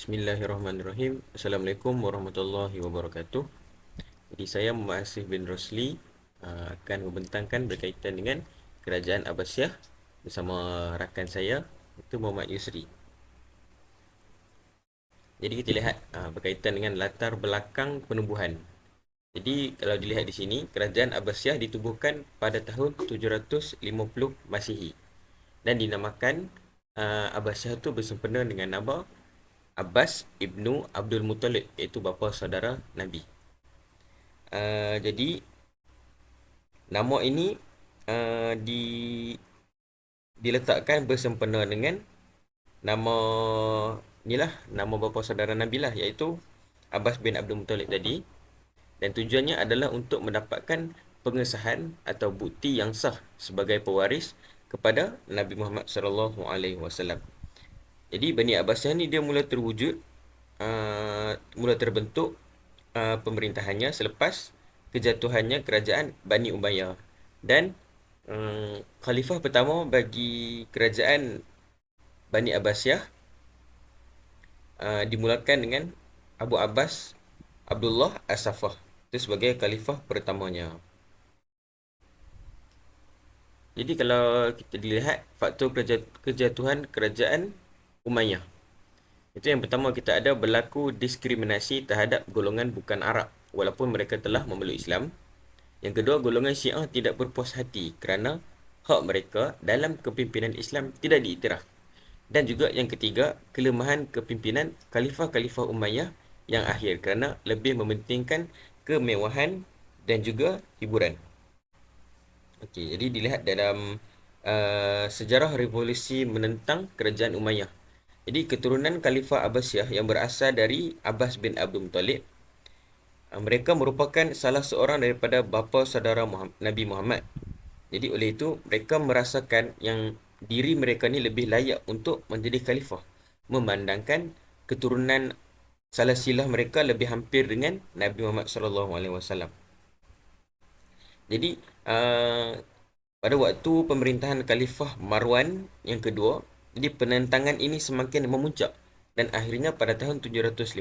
Bismillahirrahmanirrahim. Assalamualaikum warahmatullahi wabarakatuh. Jadi saya Muhammad Asif bin Rosli uh, akan membentangkan berkaitan dengan kerajaan Abbasiyah bersama rakan saya itu Muhammad Yusri. Jadi kita lihat uh, berkaitan dengan latar belakang penubuhan. Jadi kalau dilihat di sini, kerajaan Abbasiyah ditubuhkan pada tahun 750 Masihi dan dinamakan uh, Abbasiyah itu bersempena dengan nama Abbas ibnu Abdul Muttalib iaitu bapa saudara Nabi. Uh, jadi nama ini uh, di diletakkan bersempena dengan nama inilah nama bapa saudara Nabi lah iaitu Abbas bin Abdul Muttalib tadi dan tujuannya adalah untuk mendapatkan pengesahan atau bukti yang sah sebagai pewaris kepada Nabi Muhammad sallallahu alaihi wasallam. Jadi Bani Abbasiyah ni dia mula terwujud uh, mula terbentuk uh, pemerintahannya selepas kejatuhannya kerajaan Bani Umayyah dan um, khalifah pertama bagi kerajaan Bani Abbasiyah uh, dimulakan dengan Abu Abbas Abdullah As-Safah itu sebagai khalifah pertamanya. Jadi kalau kita dilihat faktor kejatuhan kerajaan Umayyah. Itu yang pertama kita ada berlaku diskriminasi terhadap golongan bukan Arab walaupun mereka telah memeluk Islam. Yang kedua, golongan Syiah tidak berpuas hati kerana hak mereka dalam kepimpinan Islam tidak diiktiraf. Dan juga yang ketiga, kelemahan kepimpinan Khalifah-Khalifah Umayyah yang akhir kerana lebih mementingkan kemewahan dan juga hiburan. Okey, jadi dilihat dalam uh, sejarah revolusi menentang kerajaan Umayyah. Jadi keturunan Khalifah Abbasiyah yang berasal dari Abbas bin Abdul Muttalib uh, mereka merupakan salah seorang daripada bapa saudara Muhammad, Nabi Muhammad. Jadi oleh itu mereka merasakan yang diri mereka ni lebih layak untuk menjadi khalifah memandangkan keturunan salah silah mereka lebih hampir dengan Nabi Muhammad sallallahu alaihi wasallam. Jadi uh, pada waktu pemerintahan Khalifah Marwan yang kedua, jadi penentangan ini semakin memuncak dan akhirnya pada tahun 750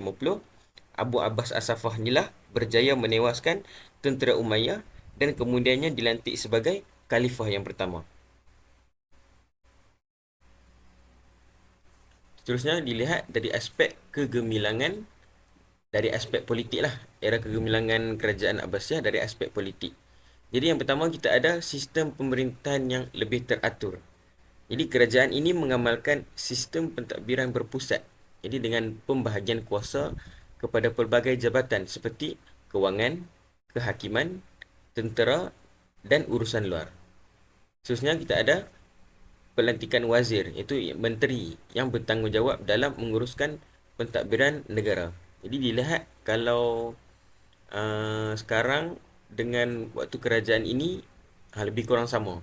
Abu Abbas As-Safah inilah berjaya menewaskan tentera Umayyah dan kemudiannya dilantik sebagai khalifah yang pertama. Seterusnya dilihat dari aspek kegemilangan dari aspek politik lah. Era kegemilangan kerajaan Abbasiyah dari aspek politik. Jadi yang pertama kita ada sistem pemerintahan yang lebih teratur. Jadi kerajaan ini mengamalkan sistem pentadbiran berpusat. Jadi dengan pembahagian kuasa kepada pelbagai jabatan seperti kewangan, kehakiman, tentera dan urusan luar. Seterusnya kita ada pelantikan wazir iaitu menteri yang bertanggungjawab dalam menguruskan pentadbiran negara. Jadi dilihat kalau uh, sekarang dengan waktu kerajaan ini uh, lebih kurang sama.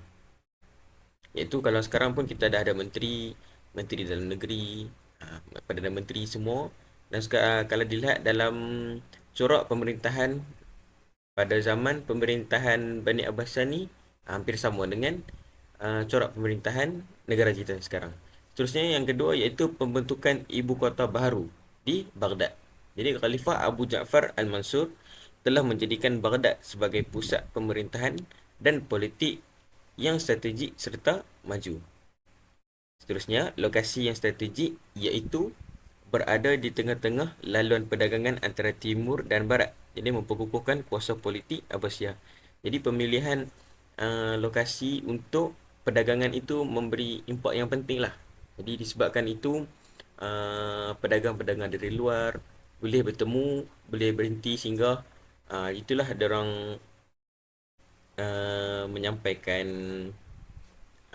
Iaitu kalau sekarang pun kita dah ada menteri, menteri dalam negeri, uh, perdana menteri semua dan uh, kalau dilihat dalam corak pemerintahan pada zaman pemerintahan Bani Abbasiyah ni hampir sama dengan uh, corak pemerintahan negara kita sekarang. Seterusnya yang kedua iaitu pembentukan ibu kota baru di Baghdad. Jadi Khalifah Abu Ja'far Al-Mansur telah menjadikan Baghdad sebagai pusat pemerintahan dan politik yang strategik serta maju. Seterusnya, lokasi yang strategik iaitu berada di tengah-tengah laluan perdagangan antara timur dan barat. Jadi memperkukuhkan kuasa politik Abbasiyah. Jadi pemilihan uh, lokasi untuk perdagangan itu memberi impak yang penting lah. Jadi disebabkan itu uh, pedagang-pedagang dari luar boleh bertemu, boleh berhenti sehingga uh, itulah orang uh, menyampaikan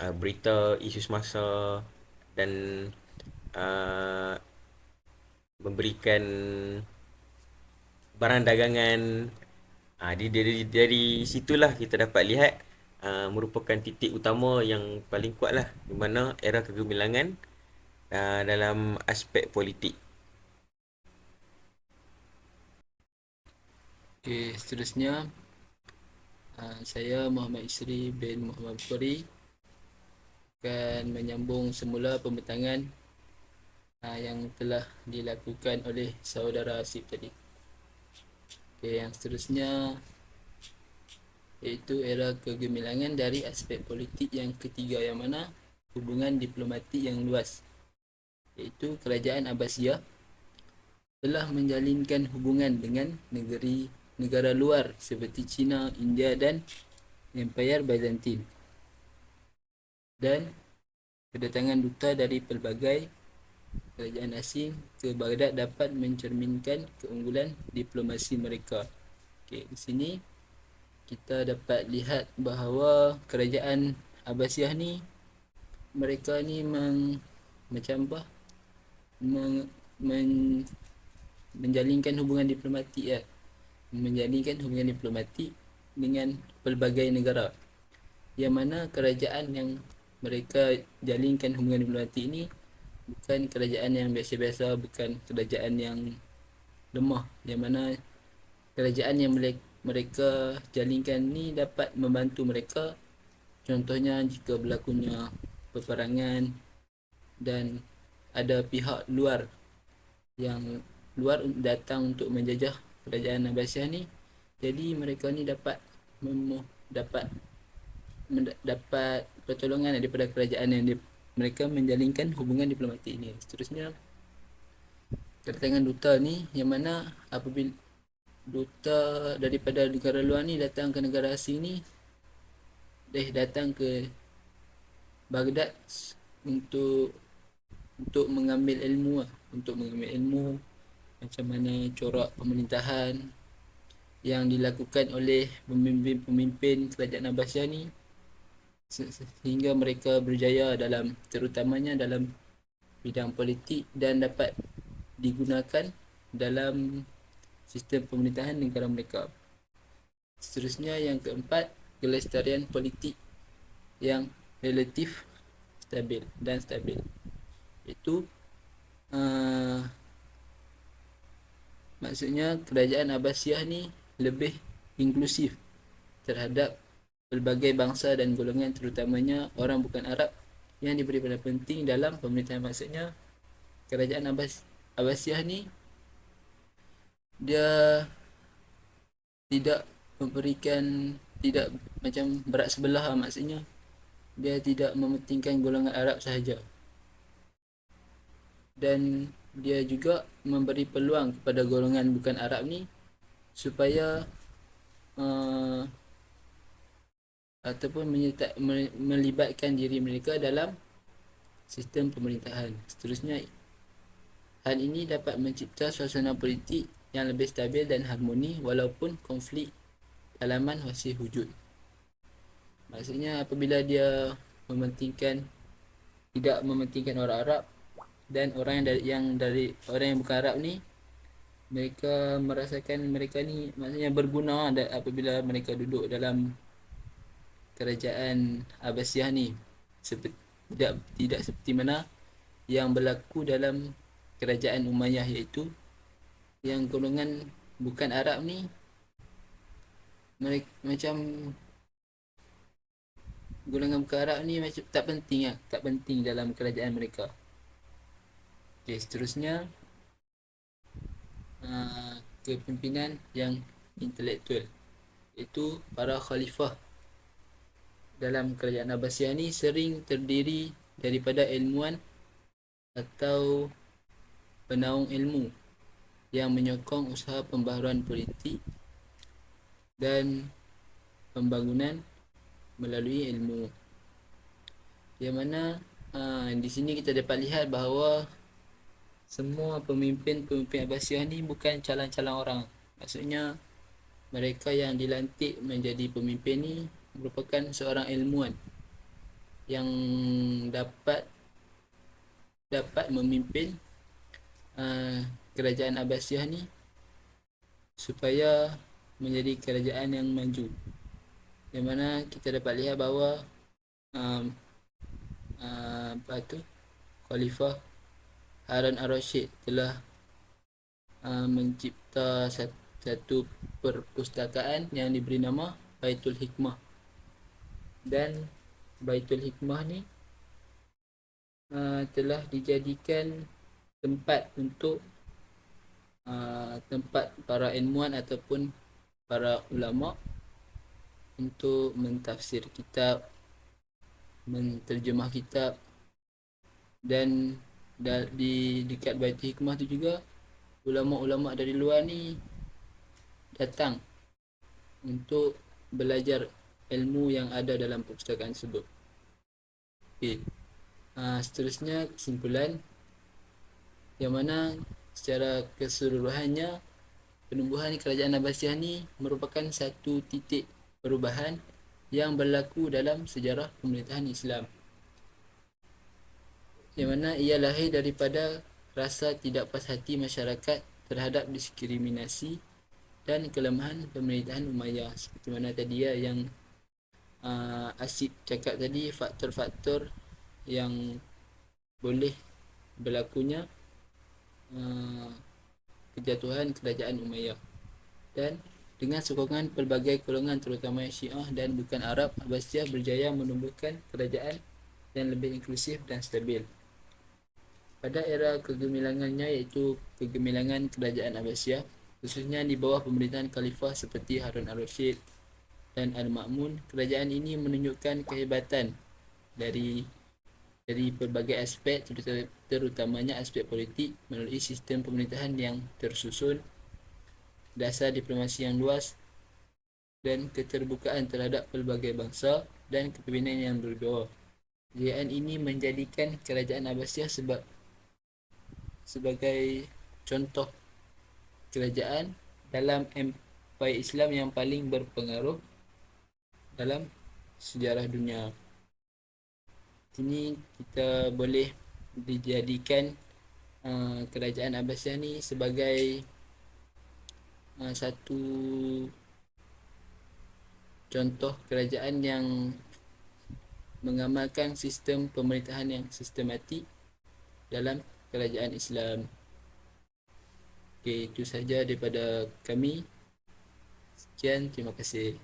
uh, berita isu semasa dan uh, memberikan barang dagangan. Uh, dari, dari, dari situlah kita dapat lihat uh, merupakan titik utama yang paling kuat lah di mana era kegemilangan uh, dalam aspek politik. Okay, seterusnya uh, saya Muhammad Isri bin Muhammad Bukhari akan menyambung semula pembentangan uh, yang telah dilakukan oleh saudara Asif tadi. Okay, yang seterusnya iaitu era kegemilangan dari aspek politik yang ketiga yang mana hubungan diplomatik yang luas iaitu kerajaan Abbasiyah telah menjalinkan hubungan dengan negeri negara luar seperti China, India dan Empire Byzantine. Dan kedatangan duta dari pelbagai kerajaan asing ke Baghdad dapat mencerminkan keunggulan diplomasi mereka. Okey, di sini kita dapat lihat bahawa kerajaan Abbasiyah ni mereka ni meng, macam apa? Men, men, menjalinkan hubungan diplomatik ya. Menjalinkan hubungan diplomatik dengan pelbagai negara. Yang mana kerajaan yang mereka jalinkan hubungan diplomatik ini bukan kerajaan yang biasa-biasa bukan kerajaan yang lemah yang mana kerajaan yang mereka jalinkan ni dapat membantu mereka contohnya jika berlakunya peperangan dan ada pihak luar yang luar datang untuk menjajah kerajaan Abbasiyah ni jadi mereka ni dapat memoh dapat mendapat pertolongan daripada kerajaan yang di, mereka menjalinkan hubungan diplomatik ini. Seterusnya kedatangan duta ni yang mana apabila duta daripada negara luar ni datang ke negara asing ni deh datang ke Baghdad untuk untuk mengambil ilmu lah. untuk mengambil ilmu macam mana corak pemerintahan yang dilakukan oleh pemimpin-pemimpin kerajaan Abbasiyah ni sehingga mereka berjaya dalam terutamanya dalam bidang politik dan dapat digunakan dalam sistem pemerintahan negara mereka. Seterusnya yang keempat, kelestarian politik yang relatif stabil dan stabil. Itu uh, maksudnya kerajaan Abbasiyah ni lebih inklusif terhadap pelbagai bangsa dan golongan terutamanya orang bukan Arab yang diberi pada penting dalam pemerintahan. Maksudnya kerajaan Abbas Abbasiyah ni dia tidak memberikan tidak macam berat sebelah lah. Maksudnya dia tidak mementingkan golongan Arab sahaja. Dan dia juga memberi peluang kepada golongan bukan Arab ni supaya uh, ataupun menyerta, melibatkan diri mereka dalam sistem pemerintahan. Seterusnya, hal ini dapat mencipta suasana politik yang lebih stabil dan harmoni walaupun konflik dalaman masih wujud. Maksudnya apabila dia mementingkan tidak mementingkan orang Arab dan orang yang dari, yang dari orang yang bukan Arab ni mereka merasakan mereka ni maksudnya berguna apabila mereka duduk dalam kerajaan Abbasiyah ni seperti tidak tidak seperti mana yang berlaku dalam kerajaan Umayyah iaitu yang golongan bukan Arab ni mereka macam golongan bukan Arab ni macam tak penting lah, tak penting dalam kerajaan mereka. Okey, seterusnya uh, kepimpinan yang intelektual iaitu para khalifah dalam kerajaan Abbasiyah ni sering terdiri daripada ilmuwan atau penaung ilmu yang menyokong usaha pembaharuan politik dan pembangunan melalui ilmu. Yang mana ha, di sini kita dapat lihat bahawa semua pemimpin-pemimpin Abbasiyah ni bukan calon-calon orang. Maksudnya mereka yang dilantik menjadi pemimpin ni merupakan seorang ilmuwan yang dapat dapat memimpin uh, kerajaan Abbasiyah ni supaya menjadi kerajaan yang maju. Yang mana kita dapat lihat bahawa um, uh, apa tu Khalifah Harun Ar-Rashid telah uh, mencipta satu perpustakaan yang diberi nama Baitul Hikmah. Dan Baitul Hikmah ni uh, telah dijadikan tempat untuk uh, tempat para ilmuwan ataupun para ulama untuk mentafsir kitab menterjemah kitab dan di dekat Baitul Hikmah tu juga ulama-ulama dari luar ni datang untuk belajar ilmu yang ada dalam perpustakaan tersebut. Okey. Uh, seterusnya kesimpulan yang mana secara keseluruhannya penumbuhan kerajaan Abbasiyah ni merupakan satu titik perubahan yang berlaku dalam sejarah pemerintahan Islam. Yang mana ia lahir daripada rasa tidak puas hati masyarakat terhadap diskriminasi dan kelemahan pemerintahan Umayyah. Seperti mana tadi ya yang uh, Asyik cakap tadi faktor-faktor yang boleh berlakunya Uh, kejatuhan kerajaan Umayyah. Dan dengan sokongan pelbagai golongan terutama Syiah dan bukan Arab Abbasiyah berjaya menumbuhkan kerajaan yang lebih inklusif dan stabil pada era kegemilangannya iaitu kegemilangan kerajaan Abbasiyah khususnya di bawah pemerintahan khalifah seperti Harun al-Rashid dan Al-Ma'mun kerajaan ini menunjukkan kehebatan dari dari pelbagai aspek terutamanya aspek politik melalui sistem pemerintahan yang tersusun dasar diplomasi yang luas dan keterbukaan terhadap pelbagai bangsa dan kepimpinan yang berbeza. Kejayaan ini menjadikan kerajaan Abbasiyah sebab sebagai contoh kerajaan dalam empire Islam yang paling berpengaruh dalam sejarah dunia. Sini kita boleh dijadikan uh, kerajaan Abbasiyah ni sebagai uh, satu contoh kerajaan yang mengamalkan sistem pemerintahan yang sistematik dalam kerajaan Islam. Okey, itu saja daripada kami. Sekian, terima kasih.